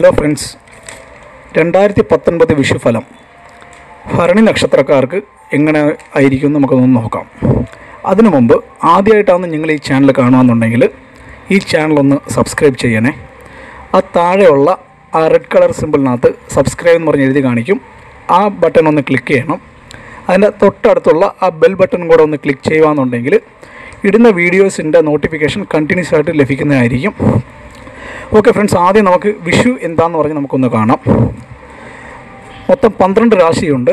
Hello friends രണ്ടായിരത്തി പത്തൊൻപത് വിഷുഫലം. ഭരണി നക്ഷത്രക്കാർക്ക് എങ്ങനെ ആയിരിക്കും നമുക്കൊന്ന് നോക്കാം. അതിനു മുമ്പ് ആദ്യമായിട്ടാണ് നിങ്ങൾ ഈ ചാനൽ കാണുകയെന്നുണ്ടെങ്കിൽ ഈ ചാനൽ ഒന്ന് സബ്സ്ക്രൈബ് ചെയ്യണേ. ആ താഴെയുള്ള ആ റെഡ് കളർ സിമ്പിളിനകത്ത് സബ്സ്ക്രൈബ് എന്ന് പറഞ്ഞ് എഴുതി കാണിക്കും. ആ ബട്ടൺ ഒന്ന് ക്ലിക്ക് ചെയ്യണം. അതിന്റെ തൊട്ടടുത്തുള്ള ആ ബെൽ ബട്ടൺ കൂടെ ഒന്ന് ക്ലിക്ക് ചെയ്യുകയെന്നുണ്ടെങ്കിൽ ഇടുന്ന വീഡിയോസിന്റെ നോട്ടിഫിക്കേഷൻ കണ്ടിന്യൂസ് ആയിട്ട് ലഭിക്കുന്നതായിരിക്കും. ഓക്കെ ഫ്രണ്ട്സ് ആദ്യം നമുക്ക് വിഷു എന്താന്ന് പറഞ്ഞ് നമുക്കൊന്ന് കാണാം. മൊത്തം പന്ത്രണ്ട് രാശിയുണ്ട്.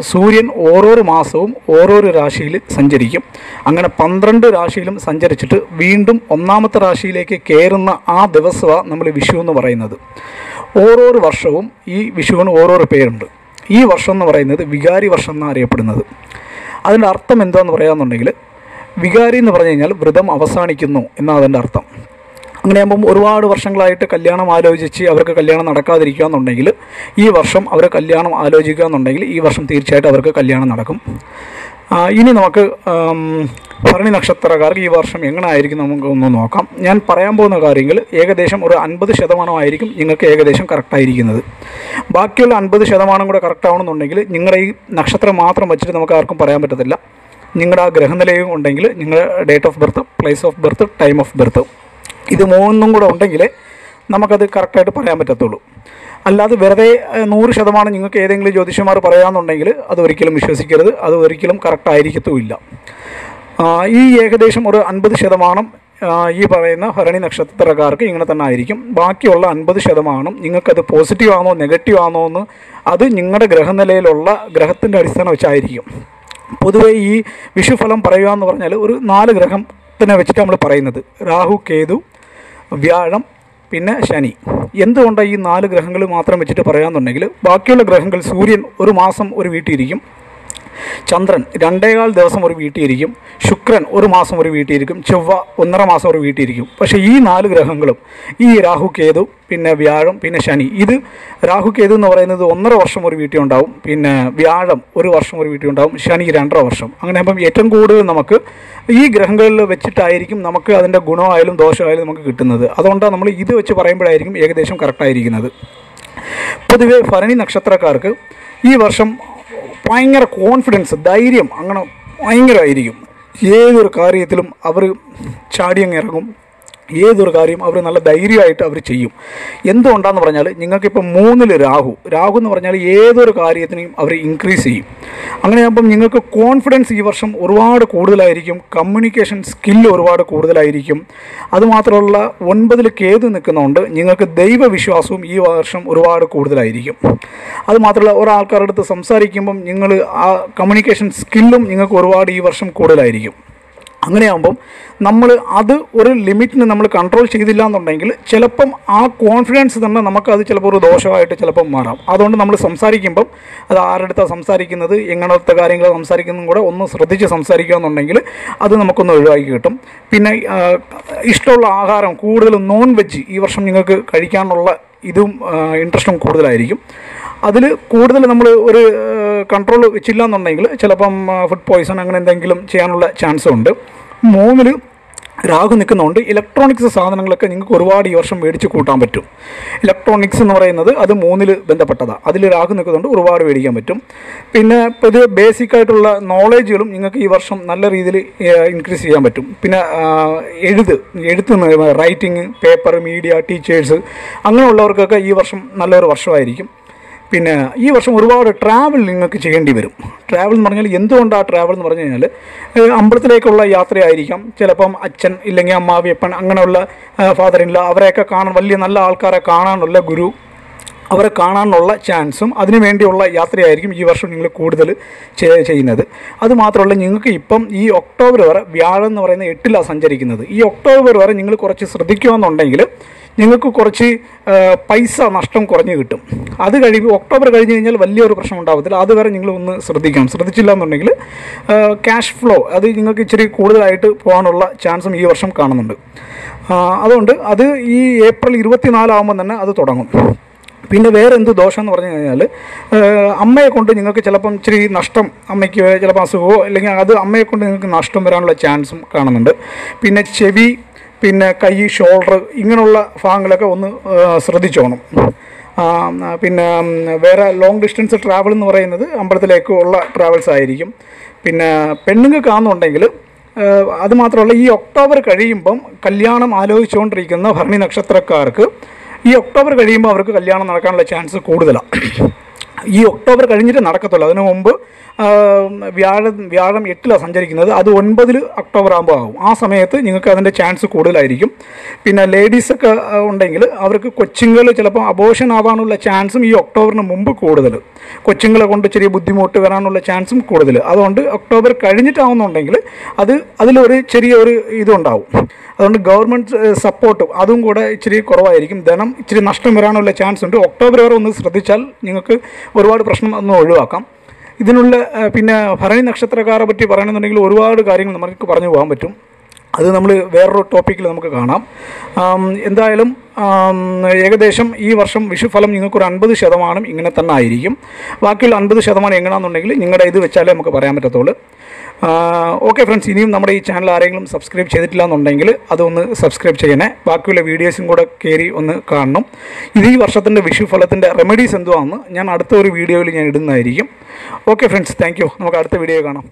സൂര്യൻ ഓരോരോ മാസവും ഓരോരോ രാശിയിൽ സഞ്ചരിക്കും. അങ്ങനെ പന്ത്രണ്ട് രാശിയിലും സഞ്ചരിച്ചിട്ട് വീണ്ടും ഒന്നാമത്തെ രാശിയിലേക്ക് കയറുന്ന ആ ദിവസമാണ് നമ്മൾ വിഷു എന്ന് പറയുന്നത്. ഓരോരോ വർഷവും ഈ വിഷുവിന് ഓരോരോ പേരുണ്ട്. ഈ വർഷം എന്ന് പറയുന്നത് വികാരി വർഷം എന്നാണ് അറിയപ്പെടുന്നത്. അതിന്റെ അർത്ഥം എന്താണെന്ന് പറയാമെന്നുണ്ടെങ്കിൽ വികാരി എന്ന് പറഞ്ഞു കഴിഞ്ഞാൽ വ്രതം അവസാനിക്കുന്നു എന്നാണ് അതിന്റെ അർത്ഥം. അങ്ങനെയാകുമ്പം ഒരുപാട് വർഷങ്ങളായിട്ട് കല്യാണം ആലോചിച്ച് അവർക്ക് കല്യാണം നടക്കാതിരിക്കുക എന്നുണ്ടെങ്കിൽ ഈ വർഷം അവർ കല്യാണം ആലോചിക്കുക എന്നുണ്ടെങ്കിൽ ഈ വർഷം തീർച്ചയായിട്ടും അവർക്ക് കല്യാണം നടക്കും. ഇനി നമുക്ക് ഭരണി നക്ഷത്രക്കാർക്ക് ഈ വർഷം എങ്ങനെ ആയിരിക്കും നമുക്ക് ഒന്ന് നോക്കാം. ഞാൻ പറയാൻ പോകുന്ന കാര്യങ്ങൾ ഏകദേശം ഒരു അൻപത് ശതമാനമായിരിക്കും നിങ്ങൾക്ക് ഏകദേശം കറക്റ്റായിരിക്കുന്നത് ബാക്കിയുള്ള അൻപത് ശതമാനം കൂടെ കറക്റ്റ് ആവണമെന്നുണ്ടെങ്കിൽ നിങ്ങളുടെ ഈ നക്ഷത്രം മാത്രം വെച്ചിട്ട് നമുക്ക് ആർക്കും പറയാൻ പറ്റത്തില്ല. നിങ്ങളുടെ ആ ഗ്രഹനിലയും ഉണ്ടെങ്കിൽ നിങ്ങളുടെ date of birth place of birth time of birth ഇത് മൂന്നും കൂടെ ഉണ്ടെങ്കിൽ നമുക്കത് കറക്റ്റായിട്ട് പറയാൻ പറ്റത്തുള്ളൂ. അല്ലാതെ വെറുതെ നൂറ് ശതമാനം നിങ്ങൾക്ക് ഏതെങ്കിലും ജ്യോതിഷന്മാർ പറയാമെന്നുണ്ടെങ്കിൽ അത് ഒരിക്കലും വിശ്വസിക്കരുത്. അത് ഒരിക്കലും കറക്റ്റ് ആയിരിക്കത്തുമില്ല. ആ, ഈ ഏകദേശം ഒരു അൻപത് ശതമാനം ഈ പറയുന്ന ഭരണി നക്ഷത്രക്കാർക്ക് ഇങ്ങനെ തന്നെ ആയിരിക്കും. ബാക്കിയുള്ള അൻപത് ശതമാനം നിങ്ങൾക്കത് പോസിറ്റീവ് ആണോ നെഗറ്റീവ് ആണോ എന്ന് അത് നിങ്ങളുടെ ഗ്രഹനിലയിലുള്ള ഗ്രഹത്തിന്റെ അടിസ്ഥാനം വെച്ചായിരിക്കും. പൊതുവേ ഈ വിഷുഫലം പറയുക എന്ന് പറഞ്ഞാൽ ഒരു നാല് ഗ്രഹത്തിനെ വെച്ചിട്ട് നമ്മൾ പറയുന്നത്. രാഹു കേതു വ്യാഴം പിന്നെ ശനി. എന്തുകൊണ്ടാണ് ഈ നാല് ഗ്രഹങ്ങൾ മാത്രം വെച്ചിട്ട് പറയാമെന്നുണ്ടെങ്കിൽ ബാക്കിയുള്ള ഗ്രഹങ്ങൾ സൂര്യൻ ഒരു മാസം ഒരു വീട്ടിലിരിക്കും ചന്ദ്രൻ രണ്ടേകാൽ ദിവസം ഒരു വീട്ടിയിരിക്കും. ശുക്രൻ ഒരു മാസം ഒരു വീട്ടിയിരിക്കും. ചൊവ്വ ഒന്നര മാസം ഒരു വീട്ടിയിരിക്കും. പക്ഷേ ഈ നാല് ഗ്രഹങ്ങളും ഈ രാഹു കേതു പിന്നെ വ്യാഴം പിന്നെ ശനി ഇത് രാഹു കേതു എന്ന് പറയുന്നത് ഒന്നര വർഷം ഒരു വീട്ടിൽ ഉണ്ടാവും. പിന്നെ വ്യാഴം ഒരു വർഷം ഒരു വീട്ടിൽ ഉണ്ടാവും. ശനി രണ്ടര വർഷം. അങ്ങനെ ആകുമ്പം ഏറ്റവും കൂടുതൽ നമുക്ക് ഈ ഗ്രഹങ്ങളിൽ വെച്ചിട്ടായിരിക്കും നമുക്ക് അതിന്റെ ഗുണമായാലും ദോഷമായാലും നമുക്ക് കിട്ടുന്നത്. അതുകൊണ്ടാണ് നമ്മൾ ഇത് വെച്ച് പറയുമ്പോഴായിരിക്കും ഏകദേശം കറക്റ്റായിരിക്കുന്നത്. പൊതുവെ ഭരണി നക്ഷത്രക്കാർക്ക് ഈ വർഷം ഭയങ്കര കോൺഫിഡൻസ് ധൈര്യം അങ്ങനെ ഭയങ്കരമായിരിക്കും. ഏതൊരു കാര്യത്തിലും അവർ ചാടിയങ്ങ് ഇറങ്ങും. ഏതൊരു കാര്യം അവർ നല്ല ധൈര്യമായിട്ട് അവർ ചെയ്യും. എന്തുകൊണ്ടാന്ന് പറഞ്ഞാൽ നിങ്ങൾക്കിപ്പം മൂന്നിൽ രാഹു. രാഹു എന്ന് പറഞ്ഞാൽ ഏതൊരു കാര്യത്തിനെയും അവർ ഇൻക്രീസ് ചെയ്യും. അങ്ങനെയാകുമ്പം നിങ്ങൾക്ക് കോൺഫിഡൻസ് ഈ വർഷം ഒരുപാട് കൂടുതലായിരിക്കും. കമ്മ്യൂണിക്കേഷൻ സ്കില്ല് ഒരുപാട് കൂടുതലായിരിക്കും. അതുമാത്രമല്ല ഒൻപതിൽ കേതു നിൽക്കുന്നതുകൊണ്ട് നിങ്ങൾക്ക് ദൈവവിശ്വാസവും ഈ വർഷം ഒരുപാട് കൂടുതലായിരിക്കും. അതുമാത്രമല്ല ഒരാൾക്കാരുടെ അടുത്ത് സംസാരിക്കുമ്പം നിങ്ങൾ ആ കമ്മ്യൂണിക്കേഷൻ സ്കില്ലും നിങ്ങൾക്ക് ഒരുപാട് ഈ വർഷം കൂടുതലായിരിക്കും. അങ്ങനെയാകുമ്പം നമ്മൾ അത് ഒരു ലിമിറ്റിന് നമ്മൾ കൺട്രോൾ ചെയ്തില്ല എന്നുണ്ടെങ്കിൽ ചിലപ്പം ആ കോൺഫിഡൻസ് തന്നെ നമുക്കത് ചിലപ്പോൾ ഒരു ദോഷമായിട്ട് ചിലപ്പം മാറാം. അതുകൊണ്ട് നമ്മൾ സംസാരിക്കുമ്പം അത് ആരുടെ അടുത്താണ് സംസാരിക്കുന്നത് എങ്ങനത്തെ കാര്യങ്ങൾ സംസാരിക്കുന്നതും കൂടെ ഒന്ന് ശ്രദ്ധിച്ച് സംസാരിക്കുക എന്നുണ്ടെങ്കിൽ അത് നമുക്കൊന്ന് ഒഴിവാക്കി കിട്ടും. പിന്നെ ഇഷ്ടമുള്ള ആഹാരം കൂടുതലും നോൺ വെജ് ഈ വർഷം നിങ്ങൾക്ക് കഴിക്കാനുള്ള ഇതും ഇൻട്രസ്റ്റും കൂടുതലായിരിക്കും. അതിൽ കൂടുതൽ നമ്മൾ ഒരു കൺട്രോൾ വെച്ചില്ല എന്നുണ്ടെങ്കിൽ ചിലപ്പം ഫുഡ് പോയ്സൺ അങ്ങനെ എന്തെങ്കിലും ചെയ്യാനുള്ള ചാൻസ് ഉണ്ട്. മൂന്നിൽ രാഹു നിൽക്കുന്നതുകൊണ്ട് ഇലക്ട്രോണിക്സ് സാധനങ്ങളൊക്കെ നിങ്ങൾക്ക് ഒരുപാട് ഈ വർഷം മേടിച്ച് കൂട്ടാൻ പറ്റും. ഇലക്ട്രോണിക്സ് എന്ന് പറയുന്നത് അത് മൂന്നിൽ ബന്ധപ്പെട്ടതാണ് അതിൽ രാഹു നിൽക്കുന്നതുകൊണ്ട് ഒരുപാട് മേടിക്കാൻ പറ്റും. പിന്നെ ഇപ്പോൾ ഇത് ബേസിക് ആയിട്ടുള്ള നോളേജുകളും നിങ്ങൾക്ക് ഈ വർഷം നല്ല രീതിയിൽ ഇൻക്രീസ് ചെയ്യാൻ പറ്റും. പിന്നെ എഴുത് എഴുത്ത് റൈറ്റിംഗ് പേപ്പർ മീഡിയ ടീച്ചേഴ്സ് അങ്ങനെയുള്ളവർക്കൊക്കെ ഈ വർഷം നല്ലൊരു വർഷമായിരിക്കും. പിന്നെ ഈ വർഷം ഒരുപാട് ട്രാവൽ നിങ്ങൾക്ക് ചെയ്യേണ്ടി വരും. ട്രാവൽ എന്ന് പറഞ്ഞാൽ എന്തുകൊണ്ടാണ് ട്രാവൽ എന്ന് പറഞ്ഞു കഴിഞ്ഞാൽ അമ്പലത്തിലേക്കുള്ള യാത്രയായിരിക്കാം. ചിലപ്പം അച്ഛൻ ഇല്ലെങ്കിൽ അമ്മാവിയപ്പൻ അങ്ങനെയുള്ള ഫാദർ ഇല്ല അവരെയൊക്കെ കാണാൻ വലിയ നല്ല ആൾക്കാരെ കാണാനുള്ള ഗുരു അവരെ കാണാനുള്ള ചാൻസും അതിനു വേണ്ടിയുള്ള യാത്രയായിരിക്കും ഈ വർഷം നിങ്ങൾ കൂടുതൽ ചെയ്യുന്നത്. അതുമാത്രമല്ല നിങ്ങൾക്ക് ഇപ്പം ഈ ഒക്ടോബർ വരെ വ്യാഴം എന്ന് പറയുന്ന എട്ടിലാണ് സഞ്ചരിക്കുന്നത്. ഈ ഒക്ടോബർ വരെ നിങ്ങൾ കുറച്ച് ശ്രദ്ധിക്കുകയെന്നുണ്ടെങ്കിൽ നിങ്ങൾക്ക് കുറച്ച് പൈസ നഷ്ടം കുറഞ്ഞു കിട്ടും. അത് കഴിയുമ്പോൾ ഒക്ടോബർ കഴിഞ്ഞ് കഴിഞ്ഞാൽ വലിയൊരു പ്രശ്നം ഉണ്ടാകത്തില്ല അതുവരെ നിങ്ങൾ ഒന്ന് ശ്രദ്ധിക്കണം. ശ്രദ്ധിച്ചില്ല എന്നുണ്ടെങ്കിൽ ക്യാഷ് ഫ്ലോ അത് നിങ്ങൾക്ക് ഇച്ചിരി കൂടുതലായിട്ട് പോകാനുള്ള ചാൻസും ഈ വർഷം കാണുന്നുണ്ട്. അതുകൊണ്ട് അത് ഈ ഏപ്രിൽ ഇരുപത്തിനാലാകുമ്പോൾ തന്നെ അത് തുടങ്ങും. പിന്നെ വേറെ എന്ത് ദോഷം എന്ന് പറഞ്ഞു കഴിഞ്ഞാൽ അമ്മയെ കൊണ്ട് നിങ്ങൾക്ക് ചിലപ്പം ഇച്ചിരി നഷ്ടം അമ്മയ്ക്ക് ചിലപ്പോൾ അസുഖമോ അല്ലെങ്കിൽ അത് അമ്മയെ കൊണ്ട് നിങ്ങൾക്ക് നഷ്ടം വരാനുള്ള ചാൻസും കാണുന്നുണ്ട്. പിന്നെ ചെവി പിന്നെ കൈ ഷോൾഡർ ഇങ്ങനെയുള്ള ഭാഗങ്ങളൊക്കെ ഒന്ന് ശ്രദ്ധിച്ചോണം. പിന്നെ വേറെ ലോങ് ഡിസ്റ്റൻസ് ട്രാവൽ എന്ന് പറയുന്നത് അമ്പലത്തിലേക്ക് ഉള്ള ട്രാവൽസ് ആയിരിക്കും. പിന്നെ പെണ്ണുങ്ങൾക്കാണെന്നുണ്ടെങ്കിൽ അത് മാത്രമല്ല ഈ ഒക്ടോബർ കഴിയുമ്പം കല്യാണം ആലോചിച്ചുകൊണ്ടിരിക്കുന്ന ഭരണി നക്ഷത്രക്കാർക്ക് ഈ ഒക്ടോബർ കഴിയുമ്പോൾ അവർക്ക് കല്യാണം നടക്കാനുള്ള ചാൻസ് കൂടുതലാണ് ഈ ഒക്ടോബർ കഴിഞ്ഞിട്ട് നടക്കത്തുള്ളൂ. അതിനു മുമ്പ് വ്യാഴം വ്യാഴം എട്ടിലാണ് സഞ്ചരിക്കുന്നത്. അത് ഒൻപതിൽ ഒക്ടോബർ ആകുമ്പോൾ ആകും ആ സമയത്ത് നിങ്ങൾക്ക് അതിന്റെ ചാൻസ് കൂടുതലായിരിക്കും. പിന്നെ ലേഡീസൊക്കെ ഉണ്ടെങ്കിൽ അവർക്ക് കൊച്ചുങ്ങൾ ചിലപ്പോൾ അബോഷൻ ആവാനുള്ള ചാൻസും ഈ ഒക്ടോബറിന് മുമ്പ് കൂടുതൽ കൊച്ചുങ്ങളെ കൊണ്ട് ചെറിയ ബുദ്ധിമുട്ട് വരാനുള്ള ചാൻസും കൂടുതൽ അതുകൊണ്ട് ഒക്ടോബർ കഴിഞ്ഞിട്ടാവുന്നുണ്ടെങ്കിൽ അത് അതിലൊരു ചെറിയ ഒരു ഇതുണ്ടാവും. അതുകൊണ്ട് ഗവൺമെന്റ് സപ്പോർട്ട് അതും കൂടെ ഇച്ചിരി കുറവായിരിക്കും. ധനം ഇച്ചിരി നഷ്ടം വരാനുള്ള ചാൻസ് ഉണ്ട്. ഒക്ടോബർ വരെ ഒന്ന് ശ്രദ്ധിച്ചാൽ നിങ്ങൾക്ക് ഒരുപാട് പ്രശ്നം ഒന്ന് ഒഴിവാക്കാം. ഇതിനുള്ള പിന്നെ ഭരണി നക്ഷത്രക്കാരെ പറ്റി പറയണമെന്നുണ്ടെങ്കിൽ ഒരുപാട് കാര്യങ്ങൾ നമുക്ക് പറഞ്ഞു പോകാൻ പറ്റും. അത് നമ്മൾ വേറൊരു ടോപ്പിക്കിൽ നമുക്ക് കാണാം. എന്തായാലും ഏകദേശം ഈ വർഷം വിഷുഫലം നിങ്ങൾക്കൊരു അൻപത് ശതമാനം ഇങ്ങനെ തന്നെ ആയിരിക്കും. ബാക്കിയുള്ള അൻപത് ശതമാനം എങ്ങനെയാണെന്നുണ്ടെങ്കിൽ നിങ്ങളുടെ ഇത് വെച്ചാലേ നമുക്ക് പറയാൻ പറ്റത്തുള്ളൂ. ഓക്കെ ഫ്രണ്ട്സ് ഇനിയും നമ്മുടെ ഈ ചാനൽ ആരെങ്കിലും സബ്സ്ക്രൈബ് ചെയ്തിട്ടില്ല എന്നുണ്ടെങ്കിൽ അതൊന്ന് സബ്സ്ക്രൈബ് ചെയ്യണേ. ബാക്കിയുള്ള വീഡിയോസും കൂടെ കയറി ഒന്ന് കാണണം. ഇത് ഈ വർഷത്തിന്റെ വിഷുഫലത്തിന്റെ റെമഡീസ് എന്തുവാണെന്ന് ഞാൻ അടുത്ത ഒരു വീഡിയോയിൽ ഞാൻ ഇടുന്നതായിരിക്കും. ഓക്കെ ഫ്രണ്ട്സ് താങ്ക് നമുക്ക് അടുത്ത വീഡിയോ കാണാം.